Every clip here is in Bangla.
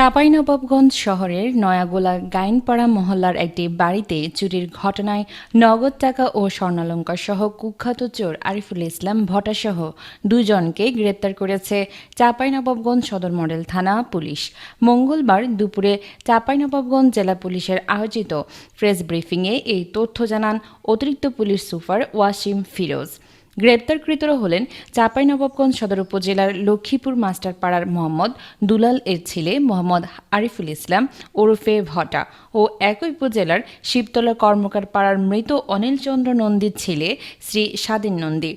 চাঁপাইনবাবগঞ্জ শহরের নয়াগোলা গাইনপাড়া মহল্লার একটি বাড়িতে চুরির ঘটনায় নগদ টাকা ও স্বর্ণালঙ্কার সহ কুখ্যাত চোর আরিফুল ইসলাম ভটাসহ দুজনকে গ্রেপ্তার করেছে চাঁপাইনবাবগঞ্জ সদর মডেল থানা পুলিশ। মঙ্গলবার দুপুরে চাঁপাইনবাবগঞ্জ জেলা পুলিশের আয়োজিত প্রেস ব্রিফিংয়ে এই তথ্য জানান অতিরিক্ত পুলিশ সুপার ওয়াসিম ফিরোজ। গ্রেপ্তারকৃতরা হলেন চাঁপাইনবাবগঞ্জ সদর উপজেলার লক্ষ্মীপুর মাস্টারপাড়ার মোহাম্মদ দুলাল এর ছেলে মোহাম্মদ আরিফুল ইসলাম ওরফে ভটা ও একই উপজেলার শিবতলা কর্মকার পাড়ার মৃত অনিল চন্দ্র নন্দীর ছেলে শ্রী স্বাধীন নন্দী।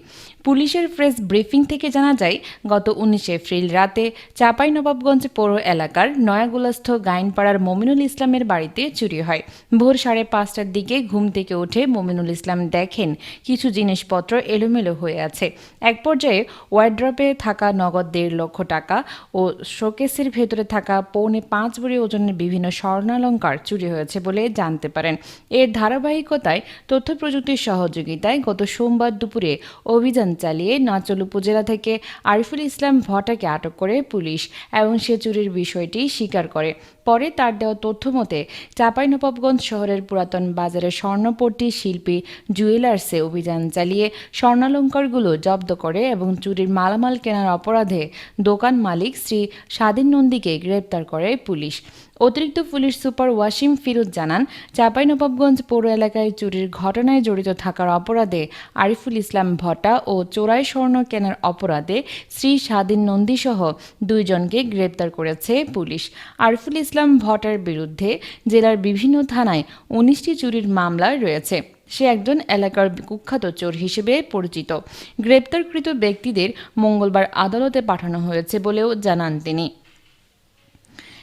পুলিশের প্রেস ব্রিফিং থেকে জানা যায়, গত উনিশে এপ্রিল রাতে চাঁপাইনবাবগঞ্জ পৌর এলাকার নয়াগুলাস্থ গাইনপাড়ার মমিনুল ইসলামের বাড়িতে চুরি হয়। ভোর সাড়ে পাঁচটার দিকে ঘুম থেকে উঠে মমিনুল ইসলাম দেখেন কিছু জিনিসপত্র এলোমেলো হয়ে আছে। এক পর্যায়ে ওয়ার্ড্রপে থাকা নগদ দেড় লক্ষ টাকা ও শোকেসের ভেতরে থাকা পৌনে পাঁচ ভরি ওজনের বিভিন্ন স্বর্ণালঙ্কার চুরি হয়েছে বলে জানতে পারেন। এর ধারাবাহিকতায় তথ্য প্রযুক্তির সহযোগিতায় গত সোমবার দুপুরে অভিযান চালিয়ে নাচল উপজেলা থেকে আরিফুল ইসলাম ভটাকে আটক করে পুলিশ এবং সে চুরির বিষয়টি স্বীকার করে। পরে তার দেওয়া তথ্য মতে, চাঁপাইনবাবগঞ্জ শহরের পুরাতন বাজারে স্বর্ণপট্টি শিল্পী জুয়েলার্সে অভিযান চালিয়ে স্বর্ণালঙ্কারগুলো জব্দ করে এবং চুরির মালামাল কেনার অপরাধে দোকান মালিক শ্রী স্বাধীন নন্দীকে গ্রেপ্তার করে পুলিশ। অতিরিক্ত পুলিশ সুপার ওয়াসিম ফিরোজ জানান চাঁপাইনবাবগঞ্জ পৌর এলাকায় চুরির ঘটনায় জড়িত থাকার অপরাধে আরিফুল ইসলাম ভট্টা ও চোরাই স্বর্ণ কেনার অপরাধে শ্রী স্বাধীন নন্দীসহ দুইজনকে গ্রেপ্তার করেছে পুলিশ। আরিফুল ইসলাম ভট্টার বিরুদ্ধে জেলার বিভিন্ন থানায় উনিশটি চুরির মামলা রয়েছে। সে একজন এলাকার কুখ্যাত চোর হিসেবে পরিচিত। গ্রেপ্তারকৃত ব্যক্তিদের মঙ্গলবার আদালতে পাঠানো হয়েছে বলেও জানান তিনি।